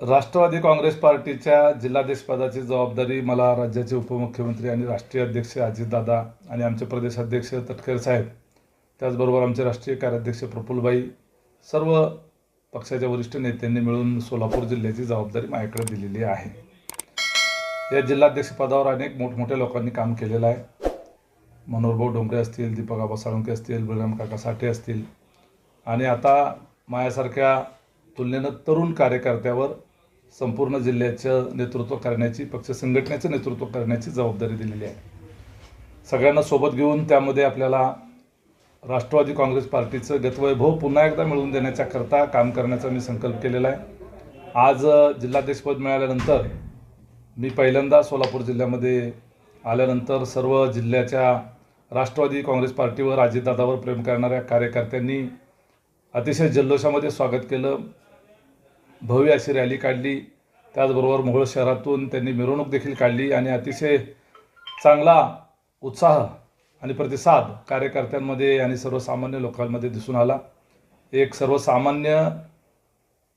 राष्ट्रवादी काँग्रेस पार्टीच्या जिल्हाध्यक्षपदाची जबाबदारी मला राज्याचे उपमुख्यमंत्री आणि राष्ट्रीय अध्यक्ष अजितदादा आणि आमचे प्रदेशाध्यक्ष तटकरे साहेब त्याचबरोबर आमचे राष्ट्रीय कार्याध्यक्ष प्रफुल्लभाई सर्व पक्षाच्या वरिष्ठ नेत्यांनी मिळून सोलापूर जिल्ह्याची जबाबदारी माझ्याकडे दिलेली आहे. या जिल्हाध्यक्षपदावर अनेक मोठमोठ्या लोकांनी काम केलेलं आहे. मनोहरभाऊ डोंगरे असतील दीपक आबा साळुंके असतील बलराम काका साठे असतील आणि आता माझ्यासारख्या तुलनेनं तरुण कार्यकर्त्यावर संपूर्ण जिल्ह्याचं नेतृत्व करण्याची पक्ष संघटनेचं नेतृत्व करण्याची जबाबदारी दिलेली आहे. सगळ्यांना सोबत घेऊन त्यामध्ये आपल्याला राष्ट्रवादी काँग्रेस पार्टीचं गतवैभव पुन्हा एकदा मिळवून देण्याच्याकरता काम करण्याचा मी संकल्प केलेला आहे. आज जिल्हाध्यक्षपद मिळाल्यानंतर मी पहिल्यांदा सोलापूर जिल्ह्यामध्ये आल्यानंतर सर्व जिल्ह्याच्या राष्ट्रवादी काँग्रेस पार्टीवर अजितदादावर प्रेम करणाऱ्या कार्यकर्त्यांनी अतिशय जल्लोषामध्ये स्वागत केलं. भव्य अशी रॅली काढली. त्याचबरोबर मोहोळ शहरातून त्यांनी मिरवणूक देखील काढली आणि अतिशय चांगला उत्साह आणि प्रतिसाद कार्यकर्त्यांमध्ये आणि सर्वसामान्य लोकांमध्ये दिसून आला. एक सर्वसामान्य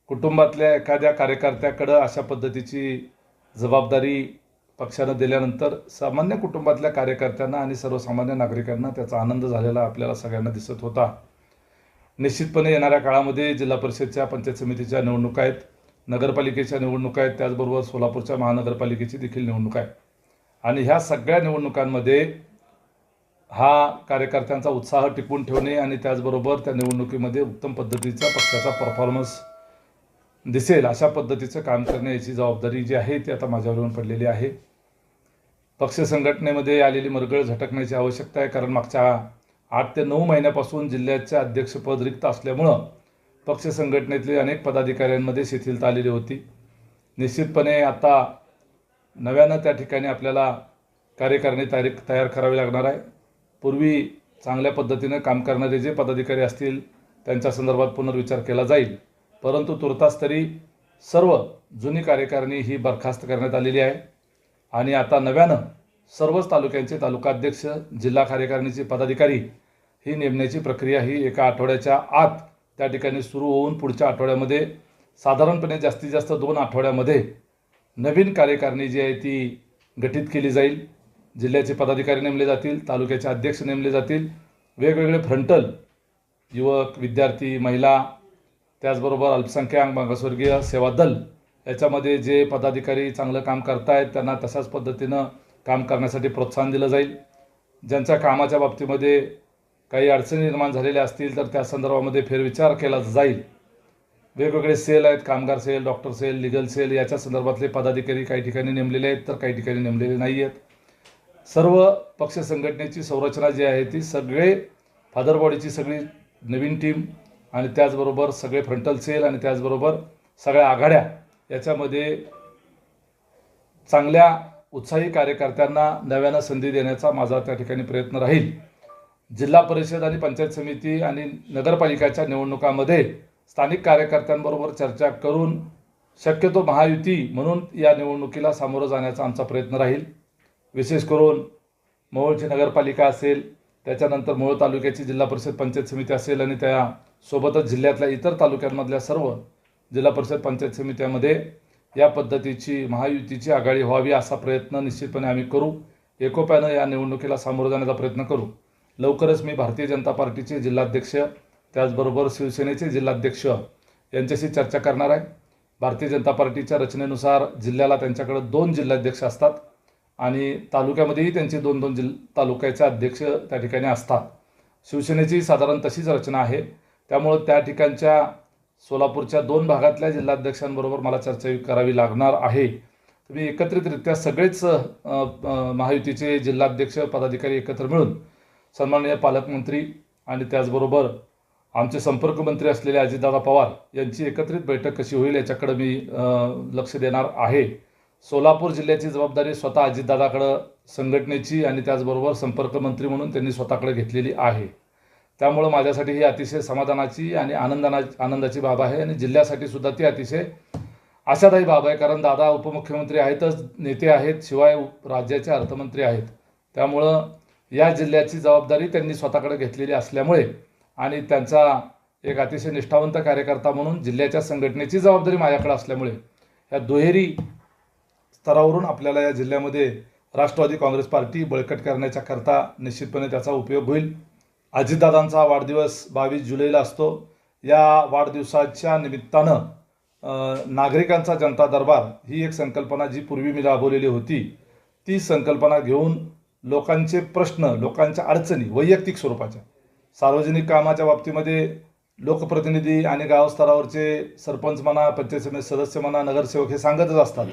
कुटुंबातल्या एखाद्या कार्यकर्त्याकडं अशा पद्धतीची जबाबदारी पक्षानं दिल्यानंतर सामान्य कुटुंबातल्या कार्यकर्त्यांना आणि सर्वसामान्य नागरिकांना त्याचा आनंद झालेला आपल्याला सगळ्यांना दिसत होता. निश्चितपणे येणाऱ्या काळामध्ये जिल्हा परिषदच्या पंचायत समितीच्या निवडणुका आहेत. नगरपालिकेच्या निवडणुका आहेत. त्याचबरोबर सोलापूरच्या महानगरपालिकेची देखील निवडणूक आहे. आणि ह्या सगळ्या निवडणुकांमध्ये हा कार्यकर्त्यांचा उत्साह टिकवून ठेवणे आणि त्याचबरोबर त्या निवडणुकीमध्ये उत्तम पद्धतीचा पक्षाचा परफॉर्मन्स दिसेल अशा पद्धतीचं काम करण्याची जबाबदारी जी आहे ती आता माझ्यावर येऊन पडलेली आहे. पक्ष संघटनेमध्ये आलेली मरगळ झटकण्याची आवश्यकता आहे. कारण मागच्या आठ ते नऊ महिन्यापासून जिल्ह्याचे अध्यक्षपद रिक्त असल्यामुळं पक्ष संघटनेतले अनेक पदाधिकाऱ्यांमध्ये शिथिलता आलेली होती. निश्चितपणे आता नव्यानं त्या ठिकाणी आपल्याला कार्यकारिणी तारीख तयार करावी लागणार आहे. पूर्वी चांगल्या पद्धतीनं काम करणारे जे पदाधिकारी असतील त्यांच्या संदर्भात पुनर्विचार केला जाईल. परंतु तुर्तास तरी सर्व जुनी कार्यकारिणी ही बरखास्त करण्यात आलेली आहे. आणि आता नव्यानं सर्वच तालुक्यांचे तालुकाध्यक्ष जिल्हा कार्यकारिणीचे पदाधिकारी ही नेमण्याची प्रक्रिया ही एका आठवड्याच्या आत त्या ठिकाणी सुरू होऊन पुढच्या आठवड्यामध्ये साधारणपणे जास्तीत जास्त दोन आठवड्यामध्ये नवीन कार्यकारिणी जी आहे ती गठीत केली जाईल. जिल्ह्याचे पदाधिकारी नेमले जातील तालुक्याचे अध्यक्ष नेमले जातील. वेगवेगळे फ्रंटल युवक विद्यार्थी महिला त्याचबरोबर अल्पसंख्याक मागासवर्गीय सेवा दल याच्यामध्ये जे पदाधिकारी चांगलं काम करतायत त्यांना तशाच पद्धतीनं काम करण्यासाठी प्रोत्साहन दिलं जाईल. ज्यांच्या कामाच्या बाबतीमध्ये काही अडचणी निर्माण झालेल्या असतील तर त्या संदर्भामध्ये फेरविचार केला जाईल. वेगवेगळे सेल आहेत कामगार cell doctor cell legal cell याच्या संदर्भातले पदाधिकारी काही ठिकाणी नेमलेले आहेत तर काही ठिकाणी नेमलेले नाही आहेत सर्व पक्ष संघटनेची संरचना जी आहे ती सगळे फादर बॉडीची सगळी नवीन टीम आणि त्याचबरोबर सगळे फ्रंटल सेल आणि त्याचबरोबर सगळ्या आघाड्या याच्यामध्ये चांगल्या उत्साही कार्यकर्त्यांना नव्यानं संधी देण्याचा माझा त्या ठिकाणी प्रयत्न राहील. जिल्हा परिषद आणि पंचायत समिती आणि नगरपालिकाच्या निवडणुकामध्ये स्थानिक कार्यकर्त्यांबरोबर चर्चा करून शक्यतो महायुती म्हणून या निवडणुकीला सामोरं जाण्याचा आमचा प्रयत्न राहील. विशेष करून मोहोळची नगरपालिका असेल त्याच्यानंतर मोहोळ तालुक्याची जिल्हा परिषद पंचायत समिती असेल आणि त्यासोबतच जिल्ह्यातल्या इतर तालुक्यांमधल्या सर्व जिल्हा परिषद पंचायत समित्यामध्ये या पद्धतीची महायुतीची आघाडी व्हावी असा प्रयत्न निश्चितपणे आम्ही करू. एकोप्यानं या निवडणुकीला सामोरं जाण्याचा प्रयत्न करू. लवकरच मी भारतीय जनता पार्टीचे जिल्हाध्यक्ष त्याचबरोबर शिवसेनेचे जिल्हाध्यक्ष यांच्याशी चर्चा करणार आहे. भारतीय जनता पार्टीच्या रचनेनुसार जिल्ह्याला त्यांच्याकडे दोन जिल्हाध्यक्ष असतात आणि तालुक्यामध्येही त्यांचे दोन दोन जिल तालुक्याचे अध्यक्ष त्या ठिकाणी असतात. शिवसेनेची साधारण तशीच रचना आहे. त्यामुळं त्या ठिकाणच्या सोलापूरच्या दोन भागातल्या जिल्हाध्यक्षांबरोबर मला चर्चा करावी लागणार आहे. तुम्ही एकत्रितरित्या सगळेच महायुतीचे जिल्हाध्यक्ष पदाधिकारी एकत्र मिळून सन्माननीय पालकमंत्री आणि त्याचबरोबर आमचे संपर्कमंत्री असलेले अजितदादा पवार यांची एकत्रित बैठक कशी होईल याच्याकडे मी लक्ष देणार आहे. सोलापूर जिल्ह्याची जबाबदारी स्वतः अजितदादाकडं संघटनेची आणि त्याचबरोबर संपर्कमंत्री म्हणून त्यांनी स्वतःकडे घेतलेली आहे. त्यामुळं माझ्यासाठी ही अतिशय समाधानाची आणि आनंदाना आनंदाची बाब आहे आणि जिल्ह्यासाठी सुद्धा ती अतिशय आशादायी बाब आहे. कारण दादा उपमुख्यमंत्री आहेतच नेते आहेत शिवाय राज्याचे अर्थमंत्री आहेत. त्यामुळं या जिल्ह्याची जबाबदारी त्यांनी स्वतःकडे घेतलेली असल्यामुळे आणि त्यांचा एक अतिशय निष्ठावंत कार्यकर्ता म्हणून जिल्ह्याच्या संघटनेची जबाबदारी माझ्याकडे असल्यामुळे या दुहेरी स्तरावरून आपल्याला या जिल्ह्यामध्ये राष्ट्रवादी काँग्रेस पार्टी बळकट करण्याच्या करता निश्चितपणे त्याचा उपयोग होईल. अजितदादांचा वाढदिवस बावीस जुलैला असतो. या वाढदिवसाच्या निमित्तानं नागरिकांचा जनता दरबार ही एक संकल्पना जी पूर्वी मी राबवलेली होती ती संकल्पना घेऊन लोकांचे प्रश्न लोकांच्या अडचणी वैयक्तिक स्वरूपाच्या. सार्वजनिक कामाच्या बाबतीमध्ये लोकप्रतिनिधी आणि गावस्तरावरचे सरपंच म्हणा पंचायत समिती सदस्य म्हणा नगरसेवक हे सांगतच असतात.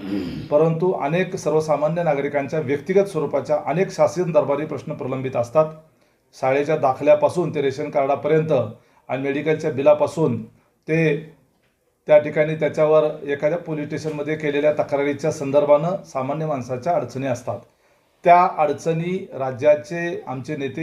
परंतु अनेक सर्वसामान्य नागरिकांच्या व्यक्तिगत स्वरूपाच्या अनेक शासन दरबारी प्रश्न प्रलंबित असतात. शाळेच्या दाखल्यापासून ते रेशन कार्डापर्यंत आणि मेडिकलच्या बिलापासून ते त्या ठिकाणी त्याच्यावर एखाद्या पोलीस स्टेशनमध्ये केलेल्या तक्रारीच्या संदर्भानं सामान्य माणसाच्या अडचणी असतात. त्या अडचणी राज्याचे आमचे नेते